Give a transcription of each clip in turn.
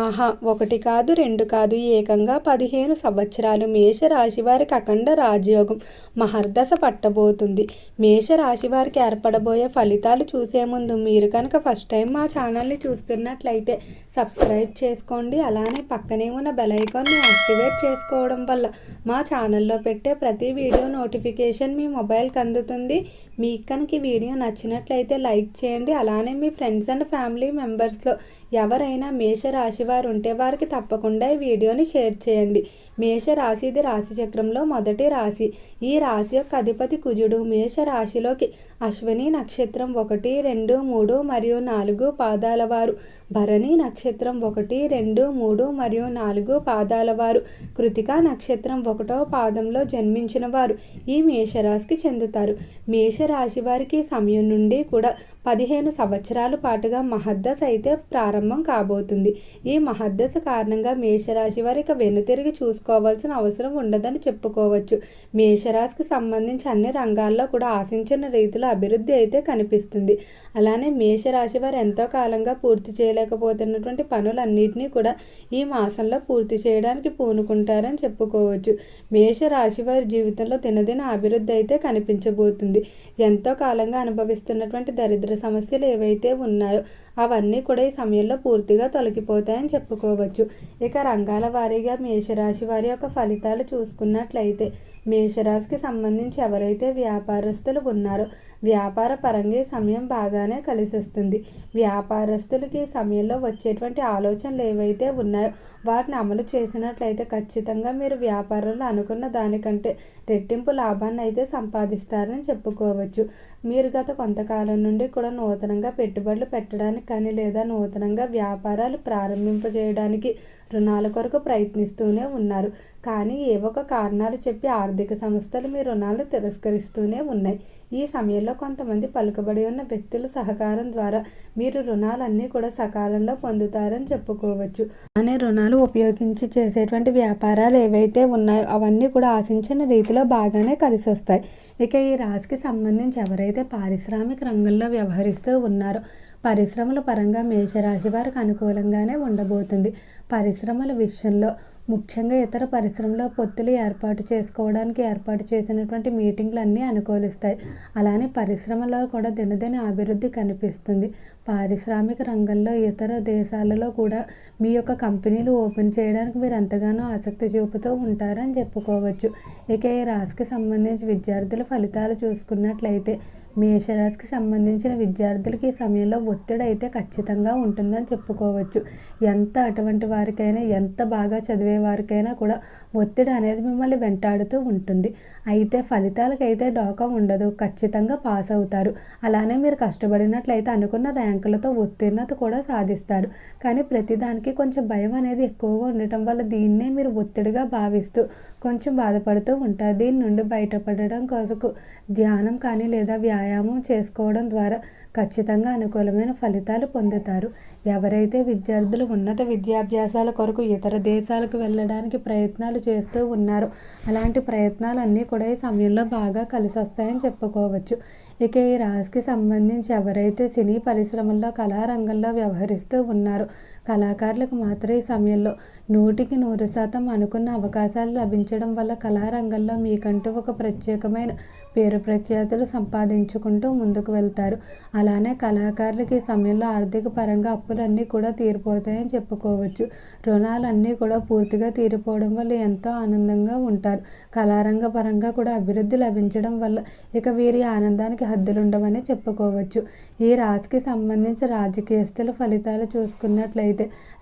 ఆహా ఒకటి కాదు రెండు కాదు ఏకంగా పదిహేను సంవత్సరాలు మేషరాశి వారికి అఖండ రాజయోగం మహర్దశ పట్టబోతుంది. మేషరాశి వారికి ఏర్పడబోయే ఫలితాలు చూసే ముందు మీరు కనుక ఫస్ట్ టైం మా ఛానల్ని చూస్తున్నట్లయితే సబ్స్క్రైబ్ చేసుకోండి. అలానే పక్కనే ఉన్న బెల్ ఐకాన్ని యాక్టివేట్ చేసుకోవడం వల్ల మా ఛానల్లో పెట్టే ప్రతి వీడియో నోటిఫికేషన్ మీ మొబైల్కి అందుతుంది. మీకు కనుక వీడియో నచ్చినట్లయితే లైక్ చేయండి. అలానే మీ ఫ్రెండ్స్ అండ్ ఫ్యామిలీ మెంబర్స్లో ఎవరైనా మేషరాశి వారు ఉంటే వారికి తప్పకుండా ఈ వీడియోని షేర్ చేయండి. మేషరాశి ఇది రాశి చక్రంలో మొదటి రాశి. ఈ రాశి యొక్క అధిపతి కుజుడు మేష రాశిలోకి. అశ్విని నక్షత్రం ఒకటి రెండు మూడు మరియు నాలుగు పాదాల వారు. భరణి నక్షత్రం ఒకటి రెండు మూడు మరియు నాలుగు పాదాల వారు. కృతికా నక్షత్రం ఒకటో పాదంలో జన్మించిన వారు. ఈ మేషరాశికి చెందుతారు. మేషరాశి వారికి సమయం నుండి కూడా పదిహేను సంవత్సరాల పాటుగా మహద్దశ అయితే ప్రారంభం కాబోతుంది. ఈ మహద్దశ కారణంగా మేషరాశి వారికి వెనుతిరిగి చూసుకోవాల్సిన అవసరం ఉండదని చెప్పుకోవచ్చు. మేషరాశికి సంబంధించి అన్ని రంగాల్లో కూడా ఆశించిన రీతిలో అభివృద్ధి అయితే కనిపిస్తుంది. అలానే మేషరాశి వారు ఎంతో కాలంగా పూర్తి చేయలేకపోతున్నటువంటి పనులన్నింటినీ కూడా ఈ మాసంలో పూర్తి చేయడానికి పూనుకుంటారని చెప్పుకోవచ్చు. మేషరాశి వారి జీవితంలో దినదిన అభివృద్ధి అయితే కనిపించబోతుంది. ఎంతో కాలంగా అనుభవిస్తున్నటువంటి దరిద్ర సమస్యలు ఏవైతే ఉన్నాయో అవన్నీ కూడా ఈ సమయంలో పూర్తిగా తొలగిపోతాయని చెప్పుకోవచ్చు. ఇక రంగాల వారీగా మేషరాశి వారి యొక్క ఫలితాలు చూసుకున్నట్లయితే మేషరాశికి సంబంధించి ఎవరైతే వ్యాపారస్తులు ఉన్నారో వ్యాపార పరంగా సమయం బాగానే కలిసి వస్తుంది వ్యాపారస్తులకి ఈ సమయంలో వచ్చేటువంటి ఆలోచనలు ఏవైతే ఉన్నాయో వాటిని అమలు చేసినట్లయితే ఖచ్చితంగా మీరు వ్యాపారంలో అనుకున్న దానికంటే రెట్టింపు లాభాన్ని అయితే సంపాదిస్తారని చెప్పుకోవచ్చు. మీరు గత కొంతకాలం నుండి కూడా నూతనంగా పెట్టుబడులు పెట్టడానికి కానీ లేదా నూతనంగా వ్యాపారాలు ప్రారంభింపజేయడానికి రుణాల కొరకు ప్రయత్నిస్తూనే ఉన్నారు. కానీ ఏవో కారణాలు చెప్పి ఆర్థిక సంస్థలు మీ రుణాలు తిరస్కరిస్తూనే ఉన్నాయి. ఈ సమయంలో కొంతమంది పలుకబడి ఉన్న వ్యక్తుల సహకారం ద్వారా మీరు రుణాలన్నీ కూడా సకాలంలో పొందుతారని చెప్పుకోవచ్చు. అనే రుణాలు ఉపయోగించి చేసేటువంటి వ్యాపారాలు ఏవైతే ఉన్నాయో అవన్నీ కూడా ఆశించిన రీతిలో బాగానే కలిసి వస్తాయి ఇక ఈ రాశికి సంబంధించి ఎవరైతే పారిశ్రామిక రంగంలో వ్యవహరిస్తూ ఉన్నారో పరిశ్రమల పరంగా మేషరాశి వారికి అనుకూలంగానే ఉండబోతుంది. పరిశ్రమల విషయంలో ముఖ్యంగా ఇతర పరిశ్రమలో పొత్తులు ఏర్పాటు చేసుకోవడానికి ఏర్పాటు చేసినటువంటి మీటింగ్లు అన్నీ అనుకూలిస్తాయి. అలానే పరిశ్రమలో కూడా దినదిన అభివృద్ధి కనిపిస్తుంది. పారిశ్రామిక రంగంలో ఇతర దేశాలలో కూడా మీ యొక్క కంపెనీలు ఓపెన్ చేయడానికి మీరు ఎంతగానో ఆసక్తి చూపుతూ ఉంటారని చెప్పుకోవచ్చు. ఇక ఈ రాశికి సంబంధించి విద్యార్థుల ఫలితాలు చూసుకున్నట్లయితే మేషరాశికి సంబంధించిన విద్యార్థులకి ఈ సమయంలో ఒత్తిడి అయితే ఖచ్చితంగా ఉంటుందని చెప్పుకోవచ్చు. ఎంత అటువంటి వారికైనా ఎంత బాగా చదివే వారికైనా కూడా ఒత్తిడి అనేది మిమ్మల్ని వెంటాడుతూ ఉంటుంది. అయితే ఫలితాలకైతే డోకా ఉండదు. ఖచ్చితంగా పాస్ అవుతారు. అలానే మీరు కష్టపడినట్లయితే అనుకున్న ర్యాంకులతో ఉత్తీర్ణత కూడా సాధిస్తారు. కానీ ప్రతిదానికి కొంచెం భయం అనేది ఎక్కువగా ఉండటం వల్ల దీన్నే మీరు ఒత్తిడిగా భావిస్తూ కొంచెం బాధపడుతూ ఉంటారు. దీని నుండి బయటపడడం కొరకు ధ్యానం కానీ లేదా వ్యాయామం వ్యాయామం చేసుకోవడం ద్వారా ఖచ్చితంగా అనుకూలమైన ఫలితాలు పొందుతారు. ఎవరైతే విద్యార్థులు ఉన్నత విద్యాభ్యాసాల కొరకు ఇతర దేశాలకు వెళ్ళడానికి ప్రయత్నాలు చేస్తూ ఉన్నారో అలాంటి ప్రయత్నాలన్నీ కూడా ఈ సమయంలో బాగా కలిసి వస్తాయని చెప్పుకోవచ్చు. ఇక ఈ రాశికి సంబంధించి ఎవరైతే సినీ పరిశ్రమల్లో కళారంగంలో వ్యవహరిస్తూ ఉన్నారో కళాకారులకు మాత్రం ఈ సమయంలో నూటికి నూరు శాతం అనుకున్న అవకాశాలు లభించడం వల్ల కళారంగంలో మీకంటూ ఒక ప్రత్యేకమైన పేరు ప్రఖ్యాతులు సంపాదించుకుంటూ ముందుకు వెళ్తారు. అలానే కళాకారులకి ఈ సమయంలో ఆర్థిక పరంగా అప్పులన్నీ కూడా తీరిపోతాయని చెప్పుకోవచ్చు. రుణాలన్నీ కూడా పూర్తిగా తీరిపోవడం వల్ల ఎంతో ఆనందంగా ఉంటారు. కళారంగ పరంగా కూడా అభివృద్ధి లభించడం వల్ల ఇక వీరి ఆనందానికి హద్దులుండవని చెప్పుకోవచ్చు. ఈ రాశికి సంబంధించి రాజకీయస్తుల ఫలితాలు చూసుకున్నట్లయితే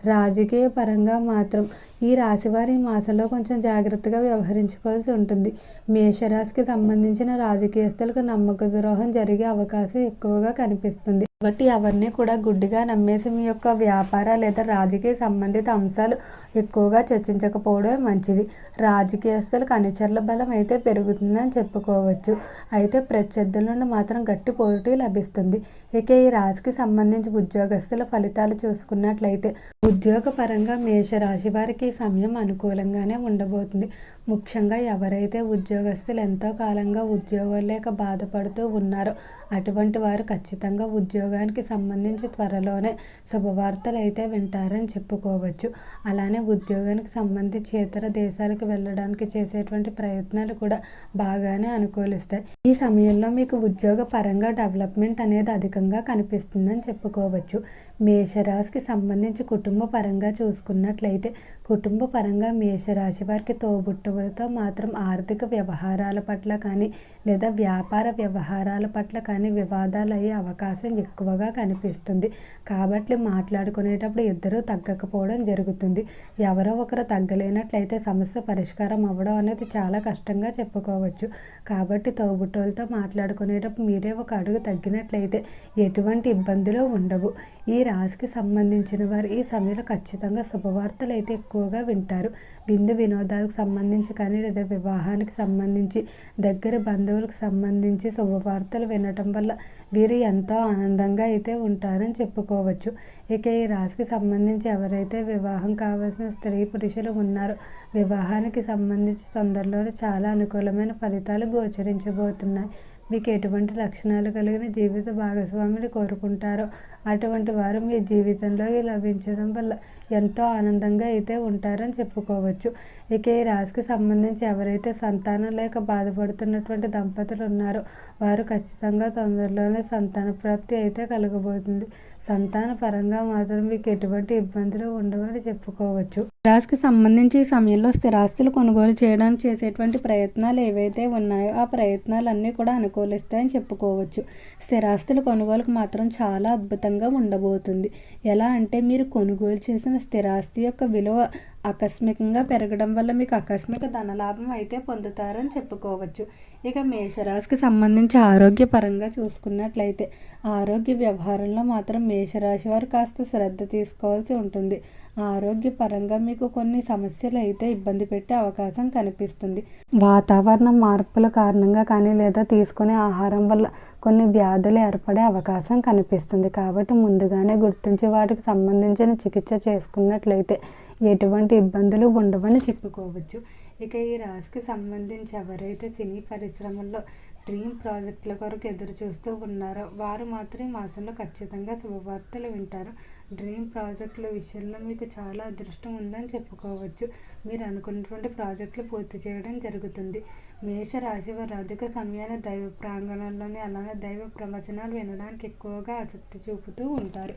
రాజకీయ పరంగా మాత్రం ఈ రాశివారి మాసంలో కొంచెం జాగ్రత్తగా వ్యవహరించుకోవాల్సి ఉంటుంది. మేషరాశికి సంబంధించిన రాజకీయస్తులకు నమ్మక ద్రోహం జరిగే అవకాశం ఎక్కువగా కనిపిస్తుంది. కాబట్టి అవన్నీ కూడా గుడ్డిగా నమ్మేసి మీ యొక్క వ్యాపార లేదా రాజకీయ సంబంధిత అంశాలు ఎక్కువగా చర్చించకపోవడమే మంచిది. రాజకీయస్తులు అనుచరుల బలం అయితే పెరుగుతుందని చెప్పుకోవచ్చు. అయితే ప్రత్యర్థుల నుండి మాత్రం గట్టి పోటీ లభిస్తుంది. ఇక ఈ రాశికి సంబంధించి ఉద్యోగస్తుల ఫలితాలు చూసుకున్నట్లయితే ఉద్యోగపరంగా మేషరాశి వారికి ఈ సమయం అనుకూలంగానే ఉండబోతుంది. ముఖ్యంగా ఎవరైతే ఉద్యోగస్తులు ఎంతో కాలంగా ఉద్యోగం లేక బాధపడుతూ ఉన్నారో అటువంటి వారు ఖచ్చితంగా ఉద్యోగ ఉద్యోగానికి సంబంధించి త్వరలోనే శుభవార్తలు అయితే వింటారని చెప్పుకోవచ్చు. అలానే ఉద్యోగానికి సంబంధించి ఇతర దేశాలకు వెళ్ళడానికి చేసేటువంటి ప్రయత్నాలు కూడా బాగానే అనుకూలిస్తాయి. ఈ సమయంలో మీకు ఉద్యోగ పరంగా డెవలప్మెంట్ అనేది అధికంగా కనిపిస్తుందని చెప్పుకోవచ్చు. మేషరాశికి సంబంధించి కుటుంబ పరంగా చూసుకున్నట్లయితే కుటుంబ పరంగా మేషరాశి వారికి తోబుట్టువులతో మాత్రం ఆర్థిక వ్యవహారాల పట్ల కానీ లేదా వ్యాపార వ్యవహారాల పట్ల కానీ వివాదాలు అయ్యే అవకాశం ఎక్కువగా కనిపిస్తుంది. కాబట్టి మాట్లాడుకునేటప్పుడు ఇద్దరూ తగ్గకపోవడం జరుగుతుంది. ఎవరో ఒకరు తగ్గలేనట్లయితే సమస్య పరిష్కారం అవ్వడం అనేది చాలా కష్టంగా చెప్పుకోవచ్చు. కాబట్టి తోబుట్టువులతో మాట్లాడుకునేటప్పుడు మీరే ఒక అడుగు తగ్గినట్లయితే ఎటువంటి ఇబ్బందులు ఉండవు. ఈ రాశికి సంబంధించిన వారు ఈ సమయంలో ఖచ్చితంగా శుభవార్తలు అయితే ఎక్కువగా వింటారు. విందు వినోదాలకు సంబంధించి కానీ లేదా వివాహానికి సంబంధించి దగ్గర బంధువులకు సంబంధించి శుభవార్తలు వినటం వల్ల వీరు ఎంతో ఆనందంగా అయితే ఉంటారని చెప్పుకోవచ్చు. ఇక ఈ రాశికి సంబంధించి ఎవరైతే వివాహం కావాల్సిన స్త్రీ పురుషులు ఉన్నారో వివాహానికి సంబంధించి తొందరలోనే చాలా అనుకూలమైన ఫలితాలు గోచరించబోతున్నాయి. మీకు ఎటువంటి లక్షణాలు కలిగిన జీవిత భాగస్వామిని కోరుకుంటారో అటువంటి వారు మీ జీవితంలో లభించడం వల్ల ఎంతో ఆనందంగా అయితే ఉంటారని చెప్పుకోవచ్చు. ఇక ఈ రాశికి సంబంధించి ఎవరైతే సంతానం లేక బాధపడుతున్నటువంటి దంపతులు ఉన్నారో వారు ఖచ్చితంగా తొందరలోనే సంతాన ప్రాప్తి అయితే కలగబోతుంది. సంతాన పరంగా మాత్రం మీకు ఎటువంటి ఇబ్బందులు ఉండవని చెప్పుకోవచ్చు. రాశికి సంబంధించి ఈ సమయంలో స్థిరాస్తులు కొనుగోలు చేయడానికి చేసేటువంటి ప్రయత్నాలు ఏవైతే ఉన్నాయో ఆ ప్రయత్నాలన్నీ కూడా అనుకూలిస్తాయని చెప్పుకోవచ్చు. స్థిరాస్తుల కొనుగోలుకు మాత్రం చాలా అద్భుతంగా ఉండబోతుంది. ఎలా అంటే మీరు కొనుగోలు చేసిన స్థిరాస్తి యొక్క విలువ ఆకస్మికంగా పెరగడం వల్ల మీకు ఆకస్మిక ధనలాభం అయితే పొందుతారని చెప్పుకోవచ్చు. ఇక మేషరాశికి సంబంధించి ఆరోగ్యపరంగా చూసుకున్నట్లయితే ఆరోగ్య వ్యవహారంలో మాత్రం మేషరాశి వారు కాస్త శ్రద్ధ తీసుకోవాల్సి ఉంటుంది. ఆరోగ్యపరంగా మీకు కొన్ని సమస్యలు అయితే ఇబ్బంది పెట్టే అవకాశం కనిపిస్తుంది. వాతావరణ మార్పుల కారణంగా కానీ లేదా తీసుకునే ఆహారం వల్ల కొన్ని వ్యాధులు ఏర్పడే అవకాశం కనిపిస్తుంది. కాబట్టి ముందుగానే గుర్తించి వాటికి సంబంధించిన చికిత్స చేసుకున్నట్లయితే ఎటువంటి ఇబ్బందులు ఉండవని చెప్పుకోవచ్చు. ఇక ఈ రాశికి సంబంధించి ఎవరైతే సినీ పరిశ్రమల్లో డ్రీమ్ ప్రాజెక్టుల కొరకు ఎదురు చూస్తూ ఉన్నారో వారు మాత్రం ఈ మాసంలో ఖచ్చితంగా శుభవార్తలు వింటారు. డ్రీమ్ ప్రాజెక్టుల విషయంలో మీకు చాలా అదృష్టం ఉందని చెప్పుకోవచ్చు. మీరు అనుకున్నటువంటి ప్రాజెక్టులు పూర్తి చేయడం జరుగుతుంది. మేష రాశి వారు అధిక సమయాన్ని దైవ ప్రాంగణంలోని అలానే దైవ ప్రవచనాలు వినడానికి ఎక్కువగా ఆసక్తి చూపుతూ ఉంటారు.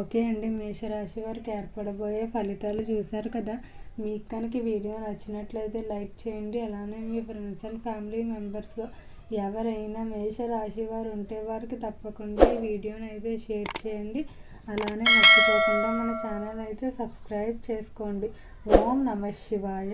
ఓకే అండి మేషరాశి వారికి ఏర్పడబోయే ఫలితాలు చూశారు కదా. మీకు కనుక వీడియో నచ్చినట్లయితే లైక్ చేయండి. అలానే మీ ఫ్రెండ్స్ అండ్ ఫ్యామిలీ మెంబర్స్లో ఎవరైనా మేషరాశి వారు ఉంటే వారికి తప్పకుండా ఈ వీడియోని అయితే షేర్ చేయండి. అలానే మర్చిపోకుండా మన ఛానల్ అయితే సబ్స్క్రైబ్ చేసుకోండి. ఓం నమ శివాయ.